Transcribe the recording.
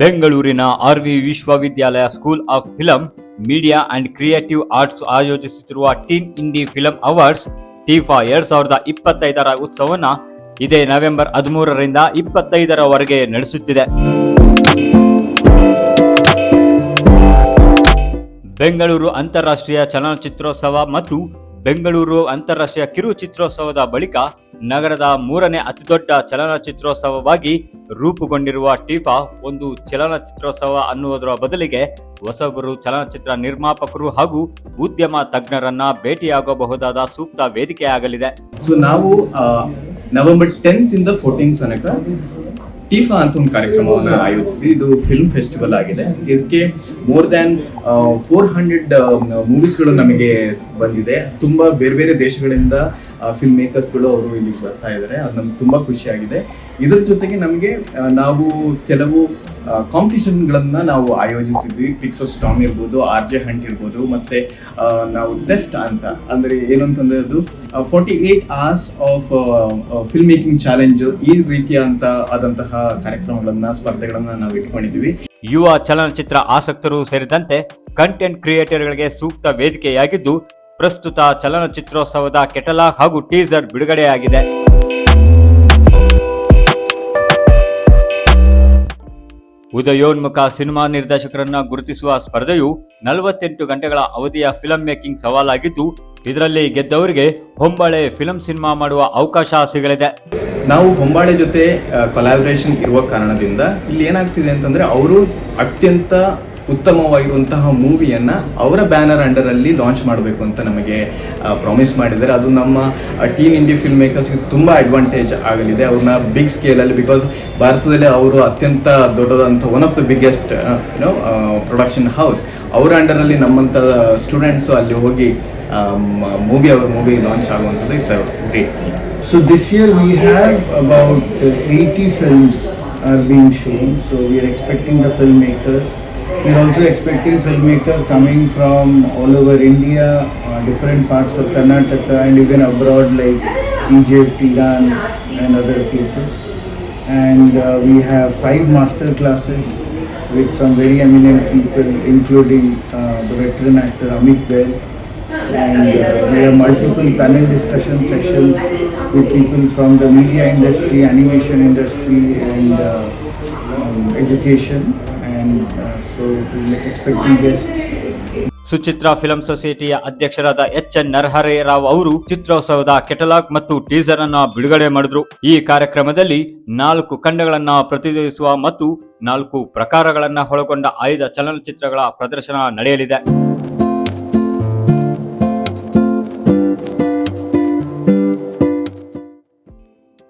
ಬೆಂಗಳೂರಿನ ಆರ್ವಿ ವಿಶ್ವವಿದ್ಯಾಲಯ school of film, media and creative arts ಆಯೋಜಿಸುತ್ತಿರುವ teen indie film awards TIFA ಎರಡ್ ಸಾವಿರದ ಇಪ್ಪತ್ತೈದರ ಉತ್ಸವವನ್ನ ಇದೇ ನವೆಂಬರ್ ಹದಿಮೂರರಿಂದ ಇಪ್ಪತ್ತೈದರವರೆಗೆ ನಡೆಸುತ್ತಿದೆ. ಬೆಂಗಳೂರು ಅಂತಾರಾಷ್ಟ್ರೀಯ ಚಲನಚಿತ್ರೋತ್ಸವ ಮತ್ತು ಬೆಂಗಳೂರು ಅಂತಾರಾಷ್ಟ್ರೀಯ ಕಿರು ಚಿತ್ರೋತ್ಸವದ ಬಳಿಕ ನಗರದ ಮೂರನೇ ಅತಿದೊಡ್ಡ ಚಲನಚಿತ್ರೋತ್ಸವವಾಗಿ ರೂಪುಗೊಂಡಿರುವ ಟಿಫಾ ಒಂದು ಚಲನಚಿತ್ರೋತ್ಸವ ಅನ್ನುವುದರ ಬದಲಿಗೆ ಹೊಸಬರು ಚಲನಚಿತ್ರ ನಿರ್ಮಾಪಕರು ಹಾಗೂ ಉದ್ಯಮ ತಜ್ಞರನ್ನ ಭೇಟಿಯಾಗಬಹುದಾದ ಸೂಕ್ತ ವೇದಿಕೆಯಾಗಲಿದೆ. ಸೊ ನಾವು ನವೆಂಬರ್ ಟೆಂತ್ ಇಂದ ಫೋರ್ಟೀನ್ ತನಕ ಟೀಫಾ ಅಂತ ಒಂದು ಕಾರ್ಯಕ್ರಮವನ್ನು ಆಯೋಜಿಸಿ ಇದು ಫಿಲ್ಮ್ ಫೆಸ್ಟಿವಲ್ ಆಗಿದೆ. ಇದಕ್ಕೆ ಮೋರ್ ದ್ಯಾನ್ ಫೋರ್ ಹಂಡ್ರೆಡ್ ಮೂವೀಸ್ಗಳು ನಮಗೆ ಬಂದಿದೆ. ತುಂಬ ಬೇರೆ ಬೇರೆ ದೇಶಗಳಿಂದ ಫಿಲ್ಮ್ ಮೇಕರ್ಸ್ಗಳು ಅವರು ಇಲ್ಲಿ ಬರ್ತಾ ಇದ್ದಾರೆ. ಅದು ನಮ್ಗೆ ತುಂಬ ಖುಷಿಯಾಗಿದೆ. ಇದರ ಜೊತೆಗೆ ನಮಗೆ ನಾವು ಕೆಲವು ಕಾಂಪಿಟಿಷನ್ಗಳನ್ನ ನಾವು ಆಯೋಜಿಸ್ತಿದ್ವಿ. ಪಿಕ್ಸೋ ಸ್ಟಾಮ್ ಇರ್ಬೋದು ಆರ್ ಜೆ ಹಂಟ್ ಇರ್ಬೋದು, ಮತ್ತೆ ನಾವು ಟೆಫ್ಟ್ ಅಂತ, ಅಂದ್ರೆ ಏನು ಅಂತಂದ್ರೆ ಅದು forty eight hours of film making challenge ಈ ರೀತಿಯಾದಂತ ಆದಂತಹ ಕಾರ್ಯಕ್ರಮಗಳನ್ನ, ಸ್ಪರ್ಧೆಗಳನ್ನ ನಾವು ಇಟ್ಕೊಂಡಿದ್ದೀವಿ. ಯುವ ಚಲನಚಿತ್ರ ಆಸಕ್ತರು ಸೇರಿದಂತೆ ಕಂಟೆಂಟ್ ಕ್ರಿಯೇಟರ್ಗಳಿಗೆ ಸೂಕ್ತ ವೇದಿಕೆಯಾಗಿದ್ದು, ಪ್ರಸ್ತುತ ಚಲನಚಿತ್ರೋತ್ಸವದ ಕೆಟಲಾಗ್ ಹಾಗೂ ಟೀಸರ್ ಬಿಡುಗಡೆಯಾಗಿದೆ. ಉದಯೋನ್ಮುಖ ಸಿನಿಮಾ ನಿರ್ದೇಶಕರನ್ನ ಗುರುತಿಸುವ ಸ್ಪರ್ಧೆಯು ನಲವತ್ತೆಂಟು ಗಂಟೆಗಳ ಅವಧಿಯ ಫಿಲಂ ಮೇಕಿಂಗ್ ಸವಾಲಾಗಿದ್ದು, ಇದರಲ್ಲಿ ಗೆದ್ದವರಿಗೆ ಹೊಂಬಾಳೆ ಫಿಲಂ ಸಿನಿಮಾ ಮಾಡುವ ಅವಕಾಶ ಸಿಗಲಿದೆ. ನಾವು ಹೊಂಬಾಳೆ ಜೊತೆ ಕೊಲಾಬ್ರೇಷನ್ ಇರುವ ಕಾರಣದಿಂದ ಇಲ್ಲಿ ಏನಾಗ್ತಿದೆ ಅಂತಂದ್ರೆ ಅವರು ಅತ್ಯಂತ ಉತ್ತಮವಾಗಿರುವಂತಹ ಮೂವಿಯನ್ನು ಅವರ ಬ್ಯಾನರ್ ಅಂಡರಲ್ಲಿ ಲಾಂಚ್ ಮಾಡಬೇಕು ಅಂತ ನಮಗೆ ಪ್ರಾಮಿಸ್ ಮಾಡಿದ್ದಾರೆ ಅದು ನಮ್ಮ ಟೀನ್ ಇಂಡಿಯಾ ಫಿಲ್ಮ್ ಮೇಕರ್ಸ್ಗೆ ತುಂಬ ಅಡ್ವಾಂಟೇಜ್ ಆಗಲಿದೆ ಅವ್ರನ್ನ ಬಿಗ್ ಸ್ಕೇಲಲ್ಲಿ ಬಿಕಾಸ್ ಭಾರತದಲ್ಲಿ ಅವರು ಅತ್ಯಂತ ದೊಡ್ಡದಂಥ one of the biggest you know production house ಅವರ ಅಂಡರಲ್ಲಿ ನಮ್ಮಂಥ ಸ್ಟೂಡೆಂಟ್ಸು ಅಲ್ಲಿ ಹೋಗಿ ಮೂವಿ ಅವ್ರ ಮೂವಿ ಲಾಂಚ್ ಆಗುವಂಥದ್ದು it's a great thing so this year we have about eighty 80 films are being shown. So we are expecting the filmmakers. We are also expecting filmmakers coming from all over India, uh, different parts of Karnataka, and even abroad like Egypt, Iran, and other places. And uh, we have five master classes with some very eminent people, including uh, the veteran actor Amit Bell and uh, we have multiple panel discussion sessions with people from the media industry, animation industry, and uh, um, education. Suchitra film ಸೊಸೈಟಿಯ ಅಧ್ಯಕ್ಷರಾದ H N ನರಹರೇ Rao ಅವರು ಚಿತ್ರೋತ್ಸವದ catalogue ಮತ್ತು teaser ಅನ್ನ ಬಿಡುಗಡೆ ಮಾಡಿದ್ರು. ಈ ಕಾರ್ಯಕ್ರಮದಲ್ಲಿ ನಾಲ್ಕು ಖಂಡಗಳನ್ನ ಪ್ರತಿನಿಧಿಸುವ ಮತ್ತು ನಾಲ್ಕು ಪ್ರಕಾರಗಳನ್ನ ಒಳಗೊಂಡ ಆಯ್ದ ಚಲನಚಿತ್ರಗಳ ಪ್ರದರ್ಶನ ನಡೆಯಲಿದೆ.